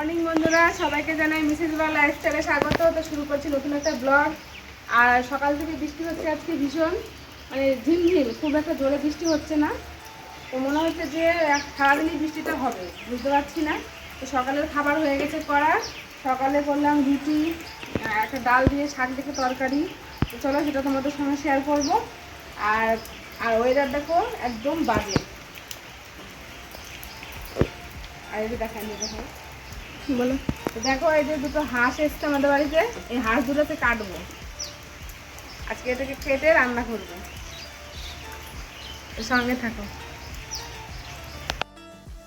Morning বন্ধুরা, সবাইকে জানাই মিসেস বা লাইফস্টাইলে স্বাগত। তো শুরু করছি নতুন একটা ব্লগ আর সকাল থেকে বৃষ্টি হচ্ছে আজকে ভীষণ। মানে ঝিমঝিম, খুব একটা জোরে বৃষ্টি হচ্ছে না। তো মনে হচ্ছে যে সারাদিনই বৃষ্টিটা হবে, বুঝতে পারছি না। তো সকালের খাবার হয়ে গেছে করা সকালে করলাম রুটি একটা ডাল দিয়ে শাক দেখে তরকারি। তো চলো সেটা তোমাদের সঙ্গে শেয়ার করব। আর আর ওয়েদার দেখো একদম বাজে। আর দেখাই নিয়ে দেখো। বলো। দেখো, এই যে দুটো হাঁস এসছে আমাদের বাড়িতে, এই হাঁস দুটোতে কাটবো। আজকে এটাকে কেটে রান্না করব। সঙ্গে থাকো।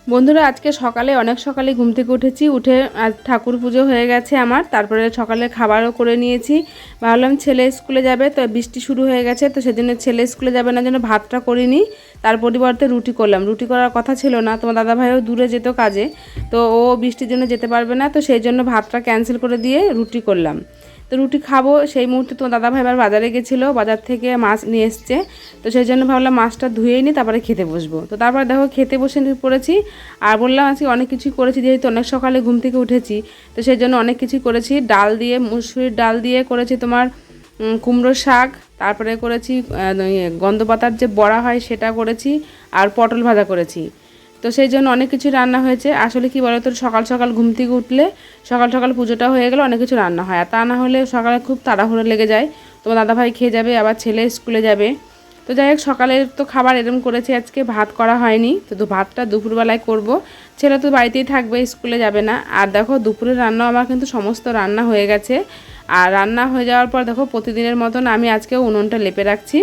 বন্ধুরা, আজকে সকালে, অনেক সকালে ঘুম থেকে উঠেছি, উঠে আজ ঠাকুর পুজো হয়ে গেছে আমার, তারপরে সকালে খাবারও করে নিয়েছি। ভাবলাম ছেলে স্কুলে যাবে, তো বৃষ্টি শুরু হয়ে গেছে, তো সেজন্য ছেলে স্কুলে যাবে না জন্য ভাতটা করিনি। তার পরিবর্তে রুটি করলাম, রুটি করার কথা ছিল না, তোমার দাদা ভাইও দূরে যেত কাজে, তো ও বৃষ্টির জন্য যেতে পারবে না, তো সেই জন্য ভাতটা ক্যান্সেল করে দিয়ে রুটি করলাম। তো রুটি খাব। সেই মুহূর্তে তোমার দাদা ভাই আবার বাজারে গেছিল, বাজার থেকে মাছ নিয়ে এসছে। তো সেই জন্য ভাবলাম মাছটা ধুয়েই নিই, তারপরে খেতে বসবো। তো তারপরে দেখো খেতে বসে পড়েছি। আর বললাম আজকে অনেক কিছুই করেছি, যেহেতু অনেক সকালে ঘুম থেকে উঠেছি, তো সেই জন্য অনেক কিছুই করেছি। ডাল দিয়ে, মুসুরির ডাল দিয়ে করেছি তোমার কুমড়ো শাক, তারপরে করেছি গন্ধপাতার যে বড়া হয় সেটা করেছি, আর পটল ভাজা করেছি। তো সেই জন্য অনেক কিছু রান্না হয়েছে। আসলে কি বলতো, সকাল সকাল ঘুম থেকে উঠলে সকাল সকাল পুজোটা হয়ে গেলে অনেক কিছু রান্না হয়। আর তা না হলে সকালে খুব তাড়াহুড়ো লেগে যায়। তোমার দাদাভাই খেয়ে যাবে, আবার ছেলে স্কুলে যাবে। তো যাই হোক, সকালের তো খাবার এরম করেছি, আজকে ভাত করা হয়নি। তো ভাতটা দুপুরবেলায় করব। ছেলে তো বাড়িতেই থাকবে, স্কুলে যাবে না। আর দেখো, দুপুরের রান্না আমার কিন্তু সমস্ত রান্না হয়ে গেছে। আর রান্না হয়ে যাওয়ার পর দেখো, প্রতিদিনের মতন আমি আজকে উনুনটা লেপে রাখছি।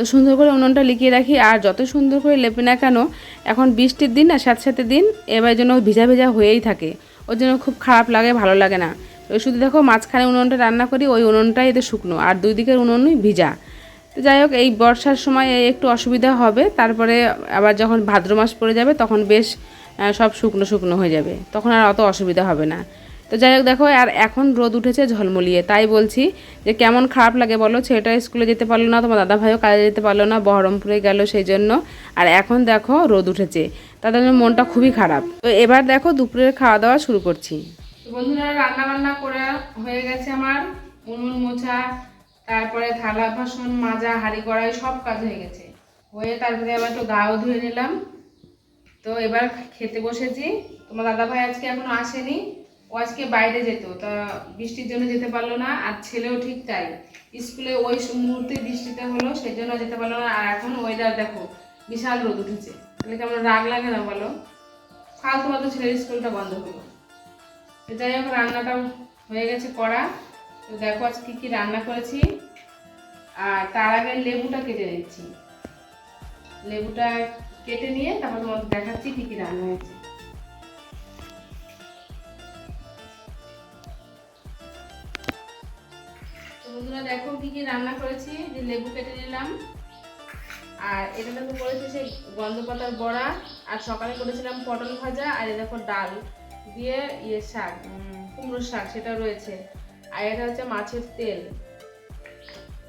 তো সুন্দর করে উনুনটা লিখিয়ে রাখি। আর যত সুন্দর করে লেপে না কেন, এখন বৃষ্টির দিন না সাথে সাথে দিন এবার যেন ভিজা ভিজা হয়েই থাকে। ওর জন্য খুব খারাপ লাগে, ভালো লাগে না। তো শুধু দেখো মাঝখানে উনুনটা রান্না করি, ওই উনুনটাই এতে শুকনো, আর দুই দিকের উনুনই ভিজা। তো যাই হোক, এই বর্ষার সময় একটু অসুবিধা হবে, তারপরে আবার যখন ভাদ্র মাস পড়ে যাবে, তখন বেশ সব শুকনো শুকনো হয়ে যাবে। তখন আর অত অসুবিধা হবে না। তো যাই হোক দেখো, আর এখন রোদ উঠেছে ঝলমলিয়ে। তাই বলছি যে কেমন খারাপ লাগে বলো, ছেলেটা স্কুলে যেতে পারল না, তোমার দাদা ভাইও কাজে যেতে পারল না, বহরমপুরে গেল সেই জন্য। আর এখন দেখো রোদ উঠেছে তাদের মনটা খুবই খারাপ। তো এবার দেখো দুপুরের খাওয়া দাওয়া শুরু করছি। বন্ধুরা রান্না বান্না করে হয়ে গেছে আমার। উনুন মোছা, তারপরে থালা বাসন মাজা, হাঁড়ি কড়াই সব কাজ হয়ে গেছে। হয়ে তারপরে আবার একটু গাও ধুয়ে নিলাম। তো এবার খেতে বসেছি। তোমার দাদা ভাই আজকে এখনও আসেনি। ও আজকে বাইরে যেত, তা বৃষ্টির জন্য যেতে পারল না, আর ছেলেও ঠিক তাই। স্কুলে ওই মুহূর্তে বৃষ্টিটা হলো, সেই জন্য যেতে পারল না, আর এখন ওয়েদার দেখো, বিশাল রোদ উঠেছে। তাহলে কেমন রাগ লাগে না বলো? ফালতু ফালতু ছেলের স্কুলটা বন্ধ হলো যাই হোক রান্নাটা হয়ে গেছে করা। তো দেখো আজ কী কী রান্না করেছি। আর তার আগে লেবুটা কেটে নিচ্ছি। লেবুটা কেটে নিয়ে তারপর তোমাদের দেখাচ্ছি কী কী রান্না হয়েছে। বন্ধুরা দেখো কি কি রান্না করেছি, যে লেবু কেটে নিলাম। আর এটা দেখো করেছি সেই গন্ধ পাতার বড়া, আর সকালে করেছিলাম পটল ভাজা, আর এই দেখো ডাল দিয়ে ইয়ে শাক কুমড়োর শাক সেটা রয়েছে। আর এটা হচ্ছে মাছের তেল।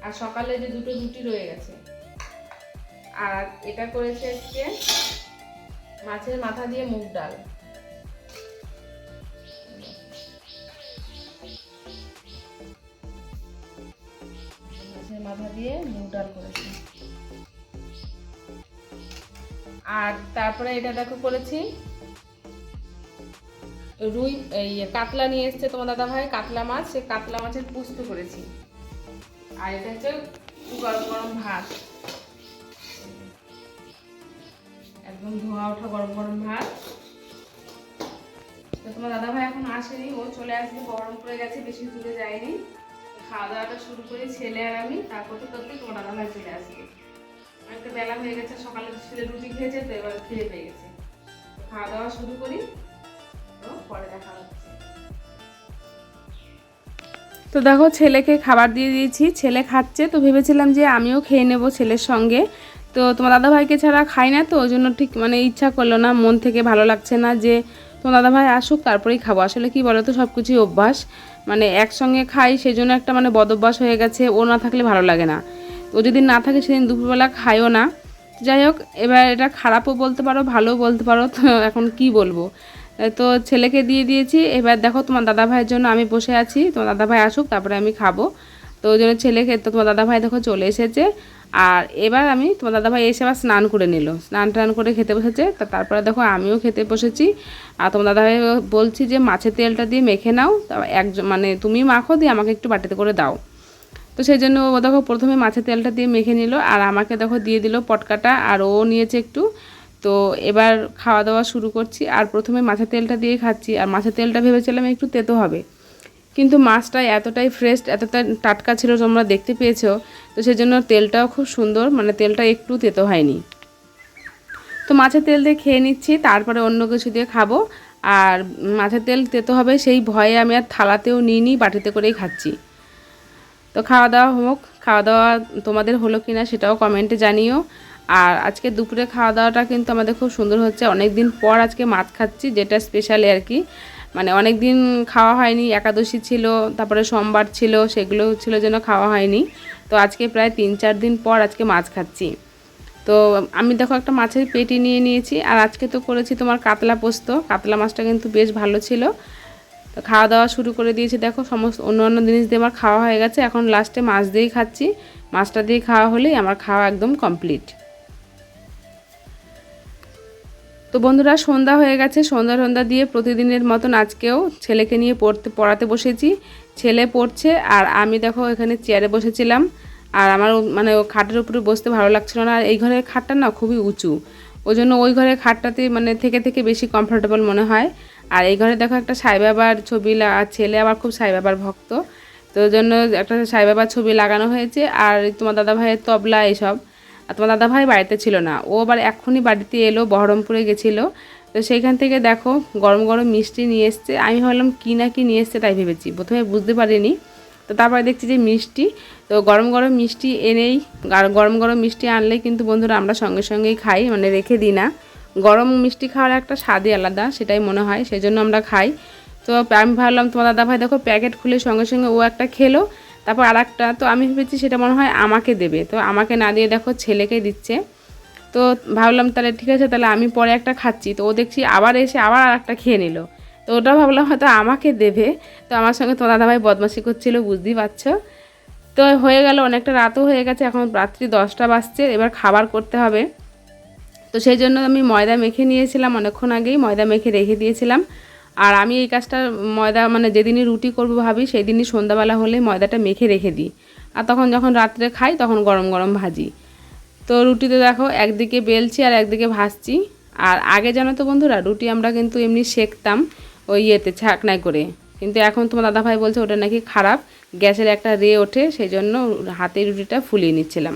আর সকালে যে দুটো রুটি রয়ে গেছে। আর এটা করেছে আজকে মাছের মাথা দিয়ে মুগ ডাল। মাথা দিয়ে মুগ ডাল করেছি। আর তারপরে এটা দেখো করেছি। রুই, এই কাতলা নিয়ে এসছে তোমার দাদা ভাই কাতলা মাছ, সে কাতলা মাছের পুস্ত করেছি। আর এটা হচ্ছে গরম গরম ভাত। একদম ধোয়া ওঠা গরম গরম ভাত। তোমার দাদা ভাই এখন আসেনি, ও চলে আসবে বহরমপুরে গেছে, বেশি দূরে যায়নি। খাওয়া দাওয়াটা শুরু করি ছেলে আর আমি, তারপর তো করতে তোমার দাদা চলে আসবে একটা বেলা হয়ে গেছে, সকালে ছেলে রুটি খেয়েছে, তো এবার খিদে পেয়ে গেছে। খাওয়া দাওয়া শুরু করি, তো পরে দেখা হচ্ছে। তো দেখো, ছেলেকে খাবার দিয়ে দিয়েছি, ছেলে খাচ্ছে, তো ভেবেছিলাম যে আমিও খেয়ে নেব ছেলের সঙ্গে। তো তোমার দাদা ভাইকে ছাড়া খাই না, তো ওই জন্য ঠিক মানে ইচ্ছা করল না, মন থেকে ভালো লাগছে না যে তোমার দাদা ভাই আসুক, তারপরেই খাব। আসলে কি বলো তো সব কিছুই অভ্যাস। মানে একসঙ্গে খাই সেই জন্য একটা মানে বদ অভ্যাস হয়ে গেছে। ও না থাকলে ভালো লাগে না। ও যদি না থাকে, সেদিন দুপুরবেলা খাইও না। যাই হোক, এবার এটা খারাপও বলতে পারো, ভালোও বলতে পারো, তো এখন কি বলব? তো ছেলেকে দিয়ে দিয়েছি। এবার দেখো, তোমার দাদা ভাইয়ের জন্য আমি বসে আছি। তোমার দাদা ভাই আসুক, তারপরে আমি খাব। তো ওই জন্য ছেলেকে, তো তোমার দাদা ভাই দেখো চলে এসেছে। আর এবার আমি তোমার দাদা ভাই এসে আবার স্নান করে নিল। স্নান টান করে খেতে বসেছে। তা তারপরে দেখো আমিও খেতে বসেছি। আর তোমার দাদা ভাই বলছি যে, মাছের তেলটা দিয়ে মেখে নাও। একজন মানে তুমি মাখো, দিয়ে আমাকে একটু বাটিতে করে দাও। তো সেই জন্য ও দেখো প্রথমে মাছের তেলটা দিয়ে মেখে নিল। আর আমাকে দেখো দিয়ে দিল পটকাটা, আর ও নিয়েছে একটু। তো এবার খাওয়া দাওয়া শুরু করছি। আর প্রথমে মাছের তেলটা দিয়ে খাচ্ছি। আর মাছের তেলটা ভেবেছিলাম একটু তেতো হবে। কিন্তু মাছটা এতটাই ফ্রেশ এতটা টাটকা ছিল তোমরা দেখতে পেয়েছ। তো সেই জন্য তেলটাও খুব সুন্দর মানে তেলটা একটু তেতো হয়নি। তো মাছের তেল দিয়ে খেয়ে নিচ্ছি, তারপরে অন্য কিছু দিয়ে খাব। আর মাছের তেল তেতো হবে সেই ভয়ে আমি আর থালাতেও নিইনি, বাটিতে করেই খাচ্ছি। তো খাওয়া দাওয়া হোক, খাওয়া দাওয়া তোমাদের হলো কি না সেটাও কমেন্টে জানিও। আর আজকে দুপুরে খাওয়া দাওয়াটা কিন্তু আমাদের খুব সুন্দর হচ্ছে। অনেক দিন পর আজকে মাছ খাচ্ছি, যেটা স্পেশালি আর কি। মানে অনেক দিন খাওয়া হয়নি, একাদশী ছিল, তারপরে সোমবার ছিল, সেগুলো ছিল যেন খাওয়া হয়নি। তো আজকে প্রায় তিন চার দিন পর আজকে মাছ খাচ্ছি। তো আমি দেখো একটা মাছের পেটি নিয়ে নিয়েছি, আর আজকে তো করেছি তোমার কাতলা পোস্ত। কাতলা মাছটা কিন্তু বেশ ভালো ছিল। তো খাওয়া দাওয়া শুরু করে দিয়েছি, দেখো সমস্ত অন্য অন্য জিনিস দিয়ে আমার খাওয়া হয়ে গেছে। এখন লাস্টে মাছ দিয়েই খাচ্ছি। মাছটা দিয়ে খাওয়া হলেই আমার খাওয়া একদম কমপ্লিট তো বন্ধুরা, সন্ধ্যা হয়ে গেছে। সন্ধ্যা সন্ধ্যা দিয়ে প্রতিদিনের মতন আজকেও ছেলেকে নিয়ে পড়তে, পড়াতে বসেছি। ছেলে পড়ছে আর আমি দেখো এখানে চেয়ারে বসেছিলাম। আর আমার মানে খাটের উপরে বসতে ভালো লাগছিল না। আর এই ঘরের খাটটা না খুবই উঁচু। ওই জন্য ওই ঘরের খাটটাতে মানে থেকে থেকে বেশি কমফোর্টেবল মনে হয়। আর এই ঘরে দেখো একটা সাই বাবার ছবি আর ছেলে আবার খুব সাই বাবার ভক্ত। তো ওই জন্য একটা সাই বাবার ছবি লাগানো হয়েছে। আর তোমার দাদা ভাইয়ের তবলা এইসব। আর তোমার দাদা ভাই বাড়িতে ছিল না। ও আবার এক্ষুনি বাড়িতে এলো, বহরমপুরে গেছিল। তো সেইখান থেকে দেখো, গরম গরম মিষ্টি নিয়ে এসছে। আমি ভাবলাম, কী না কি নিয়ে এসছে তাই ভেবেছি। প্রথমে বুঝতে পারিনি। তো তারপরে দেখছি যে মিষ্টি। তো গরম গরম মিষ্টি এনেই গরম গরম মিষ্টি আনলে কিন্তু বন্ধুরা আমরা সঙ্গে সঙ্গেই খাই মানে রেখে দিই না। গরম মিষ্টি খাওয়ার একটা স্বাদই আলাদা, সেটাই মনে হয় সেই জন্য আমরা খাই। তো আমি ভাবলাম, তোমার দাদা ভাই দেখো, প্যাকেট খুলে সঙ্গে সঙ্গে ও একটা খেলো। তারপর আর একটা তো আমি ভেবেছি সেটা মনে হয় আমাকে দেবে। তো আমাকে না দিয়ে দেখো ছেলেকে দিচ্ছে। তো ভাবলাম তাহলে ঠিক আছে, তাহলে আমি পরে একটা খাচ্ছি। তো ও দেখছি আবার এসে আবার আর একটা খেয়ে নিল। তো ওটা ভাবলাম হয়তো আমাকে দেবে। তো আমার সঙ্গে তোমার দাদাভাই বদমাশি করছিল, বুঝতেই পারছ? তো হয়ে গেল, অনেকটা রাতও হয়ে গেছে, এখন রাত্রি দশটা বাজছে, এবার খাবার করতে হবে। তো সেই জন্য আমি ময়দা মেখে নিয়েছিলাম, অনেকক্ষণ আগেই ময়দা মেখে রেখে দিয়েছিলাম। আর আমি এই কাজটা ময়দা মানে যেদিনই রুটি করব ভাবি সেই দিনই সন্ধ্যাবেলা হলে ময়দাটা মেখে রেখে দিই। আর তখন যখন রাত্রে খাই, তখন গরম গরম ভাজি। তো রুটিতে দেখো, একদিকে বেলছি আর একদিকে ভাজছি। আর আগে জানো তো বন্ধুরা, রুটি আমরা কিন্তু এমনি সেকতাম ওই ইয়েতে, ছাকনায় করে। কিন্তু এখন তোমার দাদাভাই বলছে ওটা নাকি খারাপ, গ্যাসের একটা রে ওঠে, সেই জন্য হাতে রুটিটা ফুলিয়ে নিচ্ছিলাম।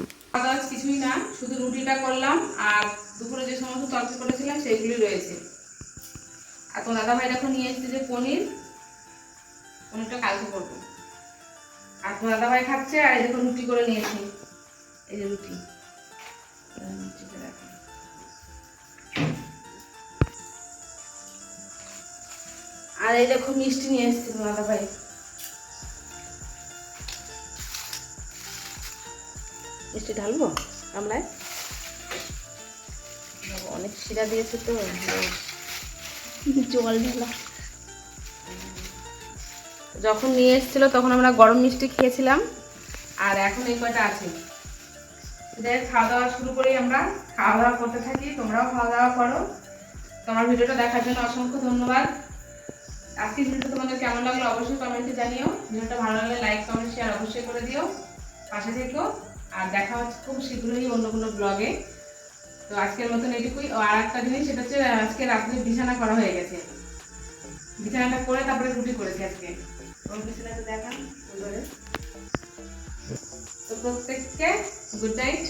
কিছুই না শুধু রুটিটা করলাম আর দুপুরে যে সমস্ত তরকারি করেছিলাম সেগুলি রয়েছে তোমার দাদাভাই দেখো নিয়ে এসেছে যে পনির। পনিরটা কালকে করব। আর তোমার দাদাভাই খাচ্ছে, আর এই দেখো রুটি করে নিয়েছি। এই যে রুটি। আর এই দেখো মিষ্টি নিয়ে এসেছি দাদাভাই। মিষ্টি ঢালবো আমরায় অনেক শিরা দিয়েছে তো জল ঢালা। যখন নিয়ে এসেছিল, তখন আমরা গরম মিষ্টি খেয়েছিলাম। আর এখন এই কয়টা আছে? যাই খাওয়া দাওয়া শুরু করি আমরা খাওয়া দাওয়া করতে থাকি। তোমরাও খাওয়া দাওয়া করো। তোমার ভিডিওটা দেখার জন্য অসংখ্য ধন্যবাদ। আজকের ভিডিওটা তোমাদের কেমন লাগল অবশ্যই কমেন্টে জানিও। ভিডিওটা ভালো লাগলে লাইক কমেন্ট শেয়ার অবশ্যই করে দিও। পাশে থেকো। আর দেখা হচ্ছে খুব শীঘ্রই অন্য কোনো ব্লগে তো আজকের মতন এটুকুই আর একটা জিনিস সেটা হচ্ছে আজকে রাত্রে বিছানা করা হয়ে গেছে। বিছানাটা করে তারপরে রুটি করেছি আজকে। বিছানাটা দেখান তো প্রত্যেককে গুড নাইট